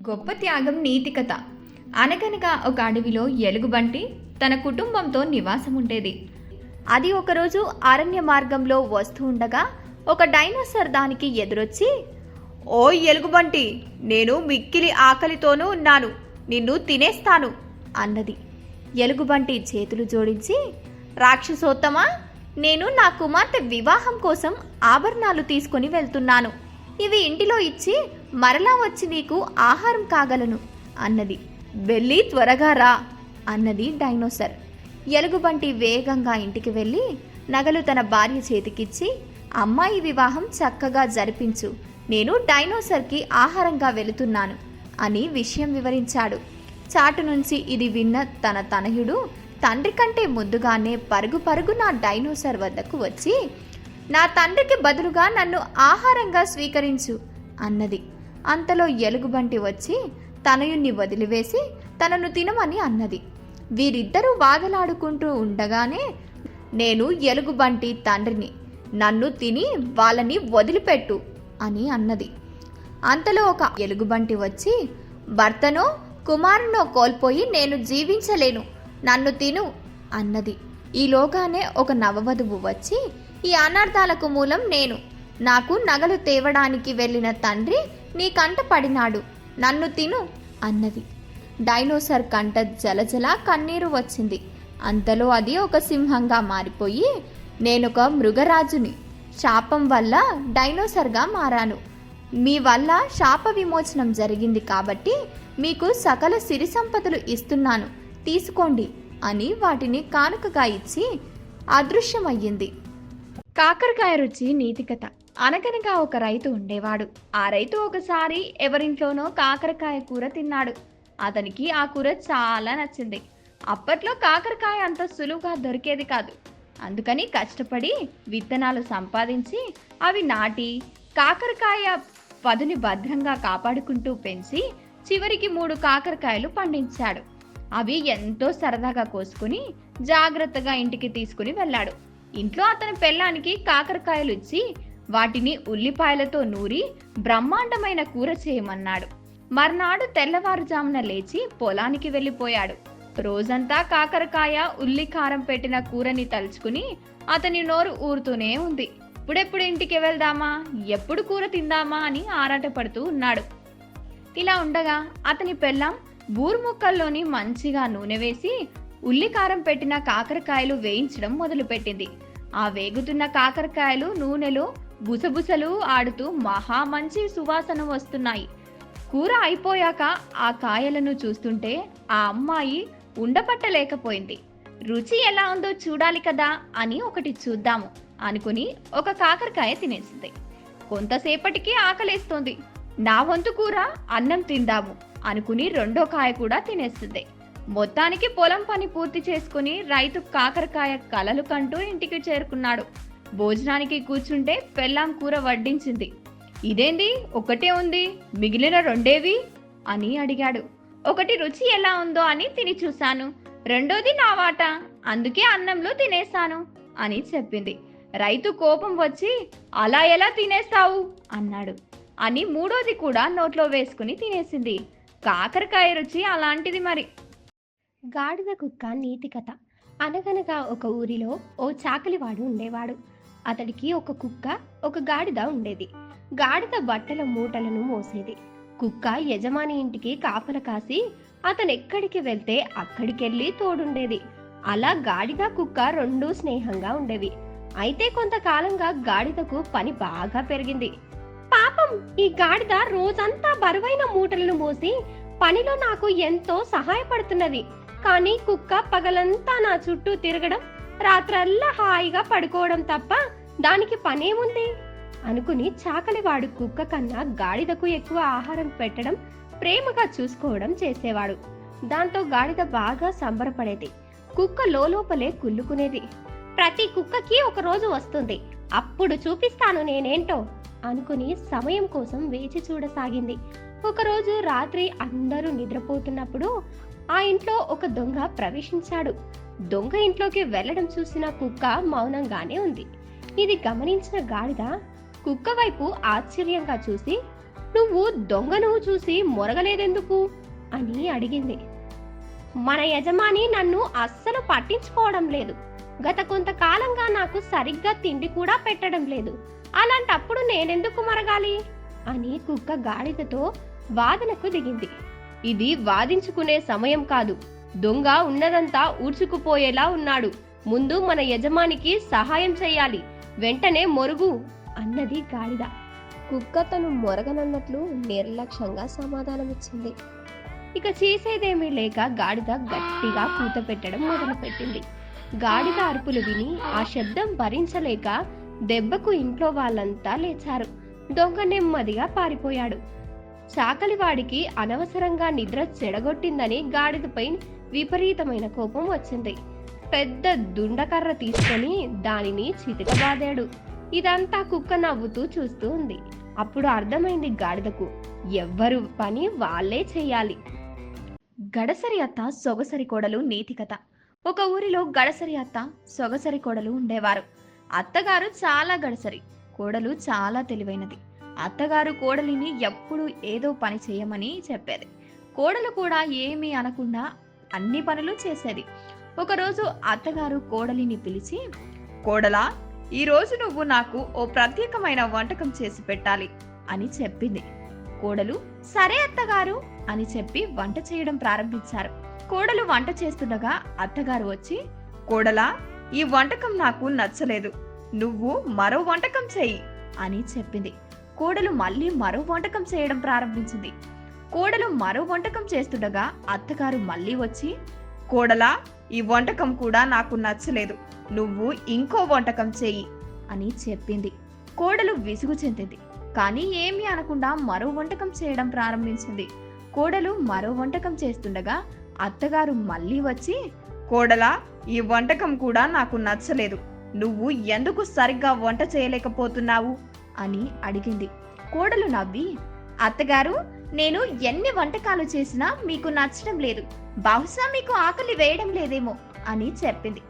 గొప్ప త్యాగం నీతి కథ. అనగనగా ఒక అడవిలో ఎలుగుబంటి తన కుటుంబంతో నివాసం ఉండేది అది ఒకరోజు అరణ్య మార్గంలో వస్తూ ఉండగా ఒక డైనోసర్ దానికి ఎదురొచ్చి ఓ ఎలుగుబంటి నేను మిక్కిలి ఆకలితోనూ ఉన్నాను. నిన్ను తినేస్తాను. అన్నది. ఎలుగుబంటి చేతులు జోడించి రాక్షసోత్తమా నేను నా కుమార్తె వివాహం కోసం ఆభరణాలు తీసుకొని వెళ్తున్నాను. ఇవి ఇంటిలో ఇచ్చి మరలా వచ్చి నీకు ఆహారం కాగలను అన్నది. వెళ్ళి త్వరగా రా అన్నది డైనోసర్. ఎలుగుబంటి వేగంగా ఇంటికి వెళ్ళి నగలు తన భార్య చేతికిచ్చి అమ్మాయి వివాహం చక్కగా జరిపించు నేను డైనోసర్కి ఆహారంగా వెళుతున్నాను అని విషయం వివరించాడు. చాటు నుంచి ఇది విన్న తన తనయుడు తండ్రి కంటే ముందుగానే పరుగు పరుగు నా డైనోసర్ వద్దకు వచ్చి నా తండ్రికి బదులుగా నన్ను ఆహారంగా స్వీకరించు అన్నది. అంతలో ఎలుగుబంటి వచ్చి తనయుణ్ణి వదిలివేసి తనను తినమని అన్నది. వీరిద్దరూ వాదలాడుకుంటూ ఉండగానే నేను ఎలుగుబంటి తండ్రిని నన్ను తిని వాళ్ళని వదిలిపెట్టు అని అన్నది. అంతలో ఒక ఎలుగుబంటి వచ్చి భర్తనో కుమారునో కోల్పోయి నేను జీవించలేను నన్ను తిను అన్నది. ఈలోగానే ఒక నవవధువు వచ్చి ఈ అనర్థాలకు మూలం నేను. నాకు నగలు తేవడానికి వెళ్ళిన తండ్రి నీ కంట పడినాడు. నన్ను తిను అన్నది. డైనోసర్ కంట జలజల కన్నీరు వచ్చింది. అంతలో అది ఒక సింహంగా మారిపోయి నేనొక మృగరాజుని. శాపం వల్ల డైనోసర్గా మారాను. మీ వల్ల శాప విమోచనం జరిగింది కాబట్టి మీకు సకల సిరి సంపదలు ఇస్తున్నాను. తీసుకోండి అని వాటిని కానుకగా ఇచ్చి అదృశ్యమయ్యింది. కాకరకాయ రుచి నీతికథ అనగనగా ఒక రైతు ఉండేవాడు. ఆ రైతు ఒకసారి ఎవరింట్లోనో కాకరకాయ కూర తిన్నాడు. అతనికి ఆ కూర చాలా నచ్చింది. అప్పట్లో కాకరకాయ అంత సులువుగా దొరికేది కాదు. అందుకని కష్టపడి విత్తనాలు సంపాదించి అవి నాటి కాకరకాయ పదుని భద్రంగా కాపాడుకుంటూ పెంచి చివరికి మూడు కాకరకాయలు పండించాడు. అవి ఎంతో సరదాగా కోసుకుని జాగ్రత్తగా ఇంటికి తీసుకుని వెళ్ళాడు. ఇంట్లో అతని పెళ్ళానికి కాకరకాయలు ఇచ్చి వాటిని ఉల్లిపాయలతో నూరి బ్రహ్మాండమైన కూర చేయమన్నాడు. మర్నాడు తెల్లవారుజామున లేచి పొలానికి వెళ్ళిపోయాడు. రోజంతా కాకరకాయ ఉల్లి కారం పెట్టిన కూరని తలుచుకుని అతని నోరు ఊరుతూనే ఉంది. ఇప్పుడెప్పుడు ఇంటికి వెళ్దామా? ఎప్పుడు కూర తిందామా? అని ఆరాటపడుతూ ఉన్నాడు. ఇలా ఉండగా అతని పెళ్ళాం బూరు ముక్కల్లోని మంచిగా నూనె వేసి ఉల్లికారం పెట్టిన కాకరకాయలు వేయించడం మొదలుపెట్టింది. ఆ వేగుతున్న కాకరకాయలు నూనెలో బుసబుసలు ఆడుతూ మహా మంచి సువాసన వస్తున్నాయి. కూర అయిపోయాక ఆ కాయలను చూస్తుంటే ఆ అమ్మాయి ఉండపట్టలేకపోయింది. రుచి ఎలా ఉందో చూడాలి కదా అని ఒకటి చూద్దాము అనుకుని ఒక కాకరకాయ తినేసింది. కొంతసేపటికి ఆకలేస్తోంది. నా వంతు కూర అన్నం తిందాము అనుకుని రెండో కాయ కూడా తినేస్తుంది మొత్తానికి పొలం పని పూర్తి చేసుకుని రైతు కాకరకాయ కలలు కంటూ ఇంటికి చేరుకున్నాడు. భోజనానికి కూర్చుంటే పెళ్ళాం కూర వడ్డించింది. ఇదేంది? ఒకటే ఉంది. మిగిలిన రెండేవి? అని అడిగాడు. ఒకటి రుచి ఎలా ఉందో అని తిని చూశాను. రెండోది నా వాట. అందుకే అన్నంలో తినేశాను అని చెప్పింది. రైతు కోపం వచ్చి అలా ఎలా తినేస్తావు అన్నాడు. అని మూడోది కూడా నోట్లో వేసుకుని తినేసింది. కాకరకాయ రుచి అలాంటిది మరి. గాడిద కుక్క నీతి కథ. అనగనగా ఒక ఊరిలో ఓ చాకలివాడు ఉండేవాడు. అతడికి ఒక కుక్క ఒక గాడిద ఉండేది. గాడిద బట్టల మూటలను మోసేది. కుక్క యజమాని ఇంటికి కాపల కాసి అతను ఎక్కడికి వెళ్తే అక్కడికెళ్ళి తోడుండేది. అలా గాడిద కుక్క రెండూ స్నేహంగా ఉండేవి. అయితే కొంతకాలంగా గాడిదకు పని బాగా పెరిగింది. పాపం ఈ గాడిద రోజంతా బరువైన మూటలను మోసి పనిలో నాకు ఎంతో సహాయపడుతున్నది. కానీ కుక్క పగలంతా నా చుట్టూ తిరగడం రాత్రల్లా హాయిగా పడుకోవడం తప్ప దానికి పనేముంది? అనుకుని చాకలివాడు కుక్క కన్నా గాడిదకు ఎక్కువ ఆహారం పెట్టడం ప్రేమగా చూసుకోవడం చేసేవాడు. దాంతో గాడిద బాగా సంబరపడేది. కుక్క లోపలే కుల్లుకునేది ప్రతి కుక్కకి ఒక రోజు వస్తుంది. అప్పుడు చూపిస్తాను నేనేంటో అనుకుని సమయం కోసం వేచి చూడసాగింది. ఒకరోజు రాత్రి అందరూ నిద్రపోతున్నప్పుడు ఆ ఇంట్లో ఒక దొంగ ప్రవేశించాడు. దొంగ ఇంట్లోకి వెళ్ళడం చూసిన కుక్క మౌనంగానే ఉంది. ఇది గమనించిన గాడిద కుక్క వైపు ఆశ్చర్యంగా చూసి నువ్వు దొంగను చూసి మొరగలేదెందుకు? అని అడిగింది. మన యజమాని నన్ను అస్సలు పట్టించుకోవడం లేదు. గత కొంతకాలంగా నాకు సరిగ్గా తిండి కూడా పెట్టడం లేదు. అలాంటప్పుడు నేనెందుకు మరగాలి? అని కుక్క గాడిదతో వాదనకు దిగింది. ఇది వాదించుకునే సమయం కాదు. దొంగ ఉన్నదంతా ఊడ్చుకుపోయేలా ఉన్నాడు. ముందు మన యజమానికి సహాయం చేయాలి. వెంటనే మొరుగు అన్నది గాడిద. కుక్క తను మొరగనన్నట్లు నిర్లక్ష్యంగా సమాధానమిచ్చింది. ఇక చేసేదేమీ లేక గాడిద గట్టిగా కూత పెట్టడం మొదలుపెట్టింది. గాడిద అరుపులు విని ఆ శబ్దం భరించలేక దెబ్బకు ఇంట్లో వాళ్ళంతా లేచారు. దొంగ నెమ్మదిగా పారిపోయాడు. చాకలివాడికి అనవసరంగా నిద్ర చెడగొట్టిందని గాడిదపై విపరీతమైన కోపం వచ్చింది. పెద్ద దుండకర్ర తీసుకొని దానిని చితకబాదాడు ఇదంతా కుక్క నవ్వుతూ చూస్తూ ఉంది. అప్పుడు అర్థమైంది గాడిదకు ఎవ్వరు పని వాళ్ళే చేయాలి గడసరి అత్త సొగసరి కోడలు నీతి కథ. ఒక ఊరిలో గడసరి అత్త సొగసరి కోడలు ఉండేవారు. అత్తగారు చాలా గడసరి కోడలు చాలా తెలివైనది. అత్తగారు కోడలిని ఎప్పుడు ఏదో పని చేయమని చెప్పేది. కోడలు కూడా ఏమీ అనకుండా అన్ని పనులు చేసేది. ఒకరోజు అత్తగారు కోడలిని పిలిచి కోడలా ఈరోజు నువ్వు నాకు ఓ ప్రత్యేకమైన వంటకం చేసి పెట్టాలి అని చెప్పింది. కోడలు సరే అత్తగారు అని చెప్పి వంట చేయడం ప్రారంభించారు. కోడలు వంట చేస్తుండగా అత్తగారు వచ్చి కోడలా ఈ వంటకం నాకు నచ్చలేదు. నువ్వు మరో వంటకం చెయ్యి అని చెప్పింది. కోడలు మళ్ళీ మరో వంటకం చేయడం ప్రారంభించింది. కోడలు మరో వంటకం చేస్తుండగా అత్తగారు మళ్ళీ వచ్చి కోడలా ఈ వంటకం కూడా నాకు నచ్చలేదు. నువ్వు ఇంకో వంటకం చెయ్యి అని చెప్పింది. కోడలు విసుగు చెందింది. కానీ ఏమీ అనకుండా మరో వంటకం చేయడం ప్రారంభించింది. కోడలు మరో వంటకం చేస్తుండగా అత్తగారు మళ్ళీ వచ్చి కోడలా ఈ వంటకం కూడా నాకు నచ్చలేదు. నువ్వు ఎందుకు సరిగ్గా వంట చేయలేకపోతున్నావు? అని అడిగింది. కోడలు నవ్వి అత్తగారు నేను ఎన్ని వంటకాలు చేసినా మీకు నచ్చడం లేదు. బహుశా మీకు ఆకలి వేయడం లేదేమో అని చెప్పింది.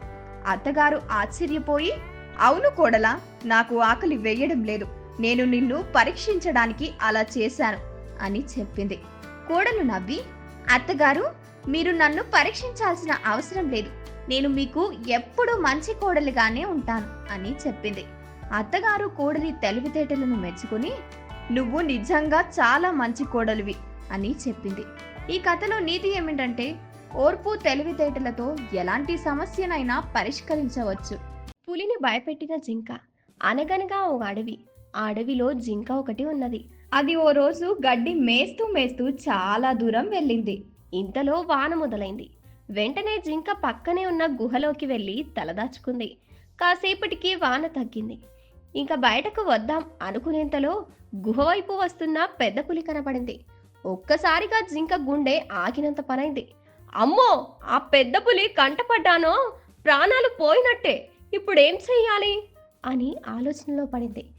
అత్తగారు ఆశ్చర్యపోయి అవును కోడలా నాకు ఆకలి వేయడం లేదు. నేను నిన్ను పరీక్షించడానికి అలా చేశాను అని చెప్పింది. కోడలు నవ్వి అత్తగారు మీరు నన్ను పరీక్షించాల్సిన అవసరం లేదు. నేను మీకు ఎప్పుడూ మంచి కోడలిగానే ఉంటాను అని చెప్పింది. అత్తగారు కోడలి తెలివితేటలను మెచ్చుకుని నువ్వు నిజంగా చాలా మంచి కోడలివి అని చెప్పింది. ఈ కథలో నీతి ఏమిటంటే ఓర్పు తెలివితేటలతో ఎలాంటి సమస్యనైనా పరిష్కరించవచ్చు. పులిని భయపెట్టిన జింక అనగనగా ఓ అడవి ఆ అడవిలో జింక ఒకటి ఉన్నది. అది ఓ రోజు గడ్డి మేస్తూ మేస్తూ చాలా దూరం వెళ్ళింది. ఇంతలో వాన మొదలైంది. వెంటనే జింక పక్కనే ఉన్న గుహలోకి వెళ్ళి తలదాచుకుంది కాసేపటికి వాన తగ్గింది. ఇంకా బయటకు వద్దాం అనుకునేంతలో గుహ వైపు వస్తున్న పెద్ద పులి కనపడింది ఒక్కసారిగా జింక గుండె ఆగినంత పనైంది. అమ్మో! ఆ పెద్ద పులి కంటపడ్డానో? ప్రాణాలు పోయినట్టే. ఇప్పుడేం చెయ్యాలి? అని ఆలోచనలో పడింది.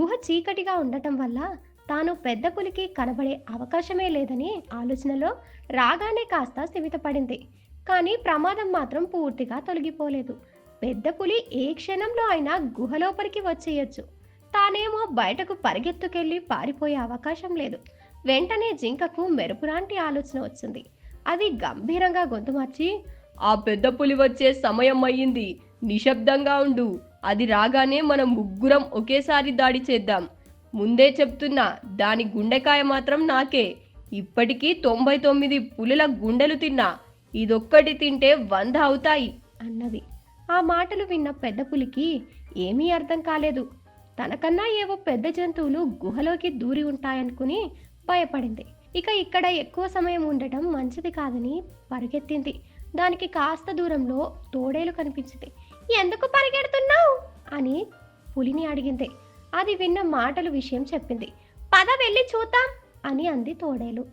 గుహ చీకటిగా ఉండటం వల్ల తాను పెద్ద పులికి కనబడే అవకాశమే లేదని ఆలోచనలో రాగానే కాస్త స్థిమితపడింది. కానీ ప్రమాదం మాత్రం పూర్తిగా తొలగిపోలేదు. పెద్ద పులి ఏ క్షణంలో అయినా గుహలోపలికి వచ్చేయొచ్చు. తానేమో బయటకు పరిగెత్తుకెళ్ళి పారిపోయే అవకాశం లేదు. వెంటనే జింకకు మెరుపులాంటి ఆలోచన వచ్చింది. అది గంభీరంగా గొంతు మార్చి ఆ పెద్ద పులి వచ్చే సమయం అయ్యింది. నిశ్శబ్దంగా ఉండు. అది రాగానే మనం ముగ్గురం ఒకేసారి దాడి చేద్దాం. ముందే చెప్తున్నా దాని గుండెకాయ మాత్రం నాకే. ఇప్పటికీ తొంభై తొమ్మిది పులుల గుండెలు తిన్నా. ఇదొక్కటి తింటే వంద అవుతాయి అన్నది. ఆ మాటలు విన్న పెద్ద పులికి ఏమీ అర్థం కాలేదు. తనకన్నా ఏవో పెద్ద జంతువులు గుహలోకి దూరి ఉంటాయనుకుని భయపడింది. ఇక ఇక్కడ ఎక్కువ సమయం ఉండటం మంచిది కాదని పరిగెత్తింది. దానికి కాస్త దూరంలో తోడేలు కనిపించింది. ఎందుకు పరిగెడుతున్నావు? అని పులిని అడిగింది. అది విన్న మాటలు విషయం చెప్పింది. పద వెళ్ళి చూద్దాం అని అంది తోడేలు.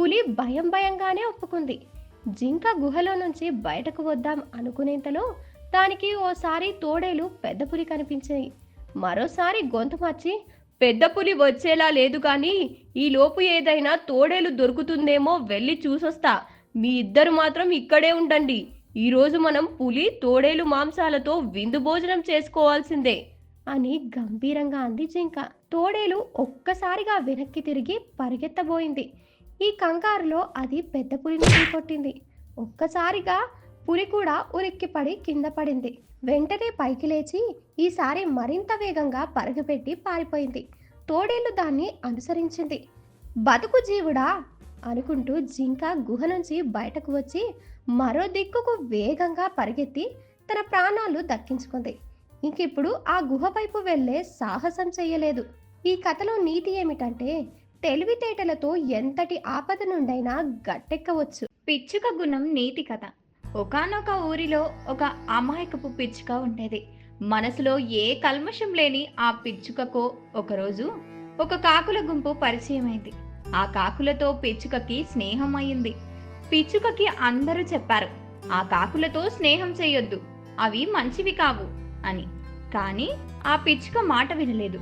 పులి భయం భయంగానే ఒప్పుకుంది. జింక గుహలో నుంచి బయటకు వద్దాం అనుకునేంతలో దానికి ఓసారి తోడేలు పెద్ద పులి కనిపించింది. మరోసారి గొంతు మార్చి పెద్ద పులి వచ్చేలా లేదు కానీ ఈ లోపు ఏదైనా తోడేలు దొరుకుతుందేమో వెళ్ళి చూసొస్తా. మీ ఇద్దరు మాత్రం ఇక్కడే ఉండండి. ఈరోజు మనం పులి తోడేలు మాంసాలతో విందు భోజనం చేసుకోవాల్సిందే. అని గంభీరంగా అంది జింక. తోడేలు ఒక్కసారిగా వెనక్కి తిరిగి పరిగెత్తబోయింది. ఈ కంగారులో అది పెద్ద పులిని కొట్టింది ఒక్కసారిగా పులి కూడా ఉలిక్కిపడి కింద పడింది. వెంటనే పైకి లేచి ఈసారి మరింత వేగంగా పరుగుపెట్టి పారిపోయింది. తోడేళ్ళు దాన్ని అనుసరించింది. బతుకు జీవుడా అనుకుంటూ జింక గుహ నుంచి బయటకు వచ్చి మరో దిక్కుకు వేగంగా పరిగెత్తి తన ప్రాణాలు దక్కించుకుంది. ఇంకిప్పుడు ఆ గుహ వైపు వెళ్ళే సాహసం చెయ్యలేదు. ఈ కథలో నీతి ఏమిటంటే తెలివితేటలతో ఎంతటి ఆపద నుండైనా గట్టెక్కవచ్చు. పిచ్చుక గుణం నీతి కథ. ఒకానొక ఊరిలో ఒక అమాయకపు పిచ్చుక ఉండేది. మనసులో ఏ కల్మషం లేని ఆ పిచ్చుకకు ఒకరోజు ఒక కాకుల గుంపు పరిచయమైంది. ఆ కాకులతో పిచ్చుకకి స్నేహం అయింది. పిచ్చుకకి అందరూ చెప్పారు ఆ కాకులతో స్నేహం చేయొద్దు అవి మంచివి కావు అని. కానీ ఆ పిచ్చుక మాట వినలేదు.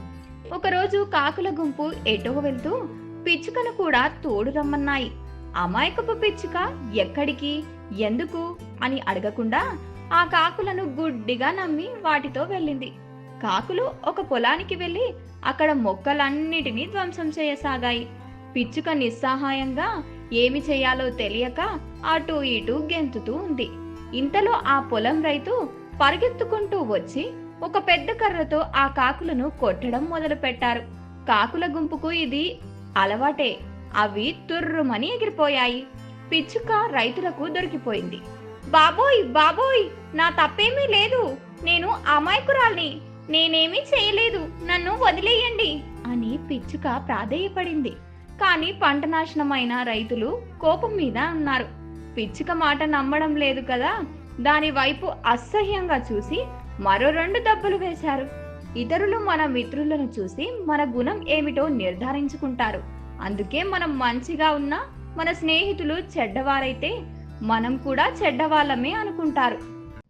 ఒకరోజు కాకుల గుంపు ఎటో వెళ్తూ పిచ్చుకను కూడా తోడు రమ్మన్నాయి అమాయకపు పిచ్చుక ఎక్కడికి ఎందుకు అని అడగకుండా ఆ కాకులను గుడ్డిగా నమ్మి వాటితో వెళ్ళింది. కాకులు ఒక పొలానికి వెళ్ళి అక్కడ మొక్కలన్నిటినీ ధ్వంసం చేయసాగాయి. పిచ్చుక నిస్సహాయంగా ఏమి చేయాలో తెలియక అటూ ఇటూ గెంతుతూ ఉంది. ఇంతలో ఆ పొలం రైతు పరిగెత్తుకుంటూ వచ్చి ఒక పెద్ద కర్రతో ఆ కాకులను కొట్టడం మొదలుపెట్టారు. కాకుల గుంపుకు ఇది అలవాటే. అవి తుర్రుమని ఎగిరిపోయాయి. పిచ్చుక రైతులకు దొరికిపోయింది. బాబోయ్ బాబోయ్ నా తప్పేమీ లేదు. నేను అమాయకురాల్ని. నేనేమీ చేయలేదు. నన్ను వదిలేయండి అని పిచ్చుక ప్రాధేయపడింది. కానీ పంట నాశనమైన రైతులు కోపం మీద ఉన్నారు. పిచ్చుక మాట నమ్మడం లేదు కదా. దాని వైపు అసహ్యంగా చూసి మరో రెండు దెబ్బలు వేశారు. ఇతరులు మన మిత్రులను చూసి మన గుణం ఏమిటో నిర్ధారించుకుంటారు. అందుకే మనం మంచిగా ఉన్నా మన స్నేహితులు చెడ్డవారైతే మనం కూడా చెడ్డవాళ్ళమే అనుకుంటారు.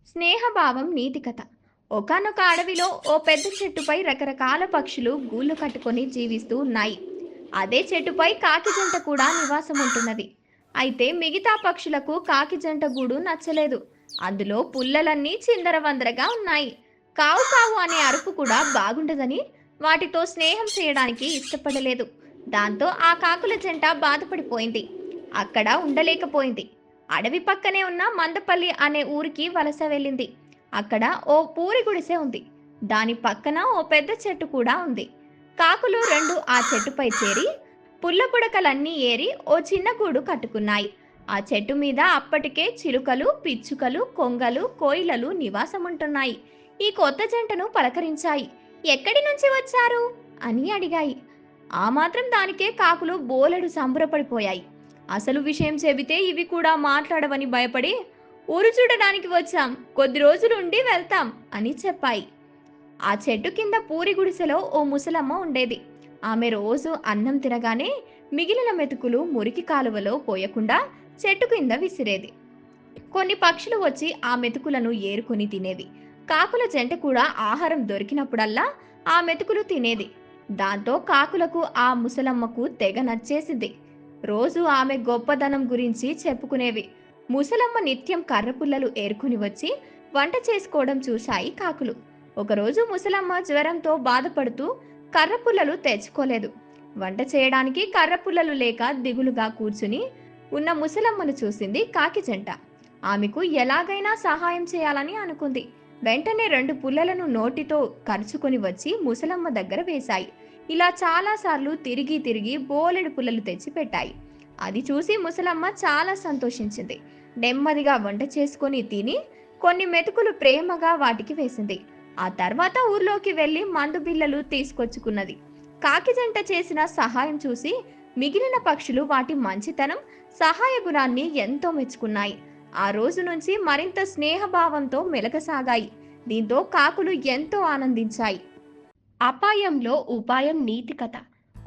స్నేహభావం నీతి కథ. ఒకనొక అడవిలో ఓ పెద్ద చెట్టుపై రకరకాల పక్షులు గూళ్ళు కట్టుకొని జీవిస్తూ ఉన్నాయి. అదే చెట్టుపై కాకి జంట కూడా నివాసం ఉంటున్నది. అయితే మిగతా పక్షులకు కాకి జంట గూడు నచ్చలేదు. అందులో పుల్లలన్నీ చిందరవందరగా ఉన్నాయి. కావు కావు అనే అరుపు కూడా బాగుండదని వాటితో స్నేహం చేయడానికి ఇష్టపడలేదు. దాంతో ఆ కాకుల జంట బాధపడిపోయింది. అక్కడ ఉండలేకపోయింది. అడవి పక్కనే ఉన్న మందపల్లి అనే ఊరికి వలస వెళ్ళింది. అక్కడ ఓ పూరి గుడిసె ఉంది. దాని పక్కన ఓ పెద్ద చెట్టు కూడా ఉంది. కాకులు రెండు ఆ చెట్టుపై చేరి పుల్ల పుడకలన్నీ ఏరి ఓ చిన్న గూడు కట్టుకున్నాయి. ఆ చెట్టు మీద అప్పటికే చిలుకలు పిచ్చుకలు కొంగలు కోయిలలు నివాసముంటున్నాయి. ఈ కొత్త జంటను పలకరించాయి. ఎక్కడి నుంచి వచ్చారు? అని అడిగాయి. ఆ మాత్రం దానికే కాకులు బోలెడు సంబరపడిపోయాయి. అసలు విషయం చెబితే ఇవి కూడా మాట్లాడవని భయపడి ఊరు చూడడానికి వచ్చాం కొద్ది రోజులు ఉండి వెళ్తాం అని చెప్పాయి. ఆ చెట్టు కింద పూరి గుడిసెలో ఓ ముసలమ్మ ఉండేది. ఆమె రోజు అన్నం తినగానే మిగిలిన మెతుకులు మురికి కాలువలో పోయకుండా చెట్టు కింద విసిరేది. కొన్ని పక్షులు వచ్చి ఆ మెతుకులను ఏరుకొని తినేవి. కాకుల జంట కూడా ఆహారం దొరికినప్పుడల్లా ఆ మెతుకులు తినేది. దాంతో కాకులకు ఆ ముసలమ్మకు తెగ నచ్చేసింది. రోజు ఆమె గొప్పదనం గురించి చెప్పుకునేవి. ముసలమ్మ నిత్యం కర్రపుల్లలు ఏరుకుని వచ్చి వంట చేసుకోవడం చూశాయి కాకులు. ఒకరోజు ముసలమ్మ జ్వరంతో బాధపడుతూ కర్రపుల్లలు తెచ్చుకోలేదు. వంట చేయడానికి కర్రపుల్లలు లేక దిగులుగా కూర్చుని ఉన్న ముసలమ్మను చూసింది కాకి జంట. ఆమెకు ఎలాగైనా సహాయం చేయాలని అనుకుంది. వెంటనే రెండు పుల్లలను నోటితో కరుచుకొని వచ్చి ముసలమ్మ దగ్గర వేశాయి. ఇలా చాలాసార్లు తిరిగి తిరిగి బోలెడు పుల్లలు తెచ్చిపెట్టాయి. అది చూసి ముసలమ్మ చాలా సంతోషించింది. నెమ్మదిగా వంట చేసుకొని తిని కొన్ని మెతుకులు ప్రేమగా వాటికి వేసింది. ఆ తర్వాత ఊర్లోకి వెళ్ళి మందు బిళ్ళలు తీసుకొచ్చుకున్నది. కాకి జంట చేసిన సహాయం చూసి మిగిలిన పక్షులు వాటి మంచితనం సహాయ గుణాన్ని ఎంతో మెచ్చుకున్నాయి. ఆ రోజు నుంచి మరింత స్నేహభావంతో మెలగసాగాయి. దీంతో కాకులు ఎంతో ఆనందించాయి. అపాయంలో ఉపాయం నీతి కథ.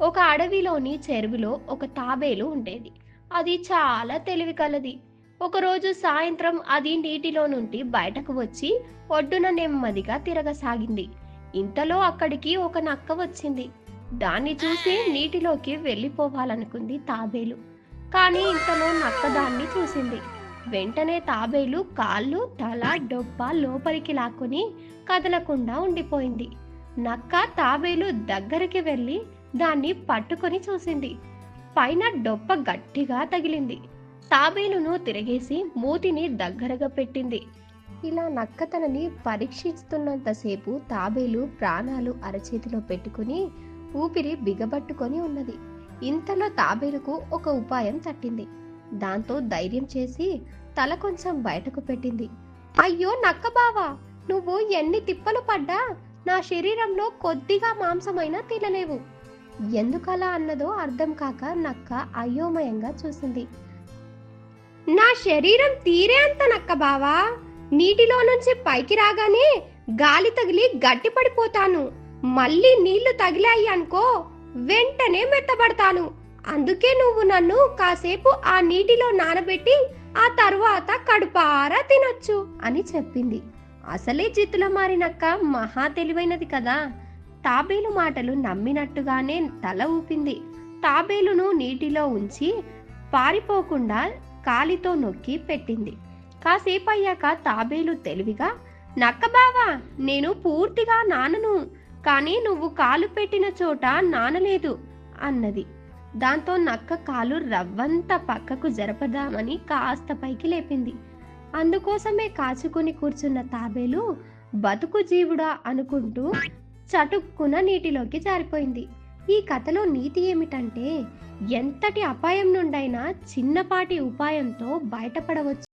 ఒక అడవిలోని చెరువులో ఒక తాబేలు ఉండేది. అది చాలా తెలివి కలది. ఒకరోజు సాయంత్రం అది నీటిలో నుండి బయటకు వచ్చి ఒడ్డున నెమ్మదిగా తిరగసాగింది. ఇంతలో అక్కడికి ఒక నక్క వచ్చింది. దాన్ని చూసి నీటిలోకి వెళ్ళిపోవాలనుకుంది తాబేలు. కానీ ఇంతలో నక్క దాన్ని చూసింది. వెంటనే తాబేలు కాళ్ళు తల డొప్ప లోపలికి లాక్కుని కదలకుండా ఉండిపోయింది. నక్క తాబేలు దగ్గరికి వెళ్ళి దాన్ని పట్టుకొని చూసింది. పైన డొప్ప గట్టిగా తగిలింది. తాబేలును తిరిగేసి మూతిని దగ్గరగా పెట్టింది. ఇలా నక్క తనని పరీక్షిస్తున్నంతసేపు తాబేలు ప్రాణాలు అరచేతిలో పెట్టుకుని ఊపిరి బిగబట్టుకొని ఉన్నది. ఇంతలో తాబేలుకు ఒక ఉపాయం తట్టింది. దాంతో ధైర్యం చేసి తల కొంచెం బయటకు పెట్టింది. అయ్యో నక్క బావా నువ్వు ఎన్ని తిప్పలు పడ్డా? నా శరీరంలో కొద్దిగా మాంసమైనా తినలేవు. ఎందుకలా అన్నదో అర్థం కాక నక్క అయోమయంగా చూసింది. నా శరీరం తీరే అంత నక్క బావా. నీటిలో నుంచి పైకి రాగానే గాలి తగిలి గట్టిపడిపోతాను మళ్ళీ నీళ్ళు తగిలాయి అనుకో వెంటనే మెత్తబడతాను. అందుకే నువ్వు నన్ను కాసేపు ఆ నీటిలో నానబెట్టి ఆ తరువాత కడుపారా తినొచ్చు అని చెప్పింది. అసలే జిత్తుల మారినక్క మహా తెలివైనది కదా. తాబేలు మాటలు నమ్మినట్టుగానే తల ఊపింది. తాబేలును నీటిలో ఉంచి పారిపోకుండా కాలితో నొక్కి పెట్టింది. కాసేపు అయ్యాక తాబేలు తెలివిగా నక్కబావా నేను పూర్తిగా నానను కానీ నువ్వు కాలు పెట్టిన చోట నానలేదు అన్నది. దాంతో నక్క కాలు రవ్వంత పక్కకు జరపదామని కాస్త పైకి లేపింది. అందుకోసమే కాచుకుని కూర్చున్న తాబేలు బతుకు జీవుడా అనుకుంటూ చటుక్కున నీటిలోకి జారిపోయింది. ఈ కథలో నీతి ఏమిటంటే ఎంతటి అపాయం నుండైనా చిన్నపాటి ఉపాయంతో బయటపడవచ్చు.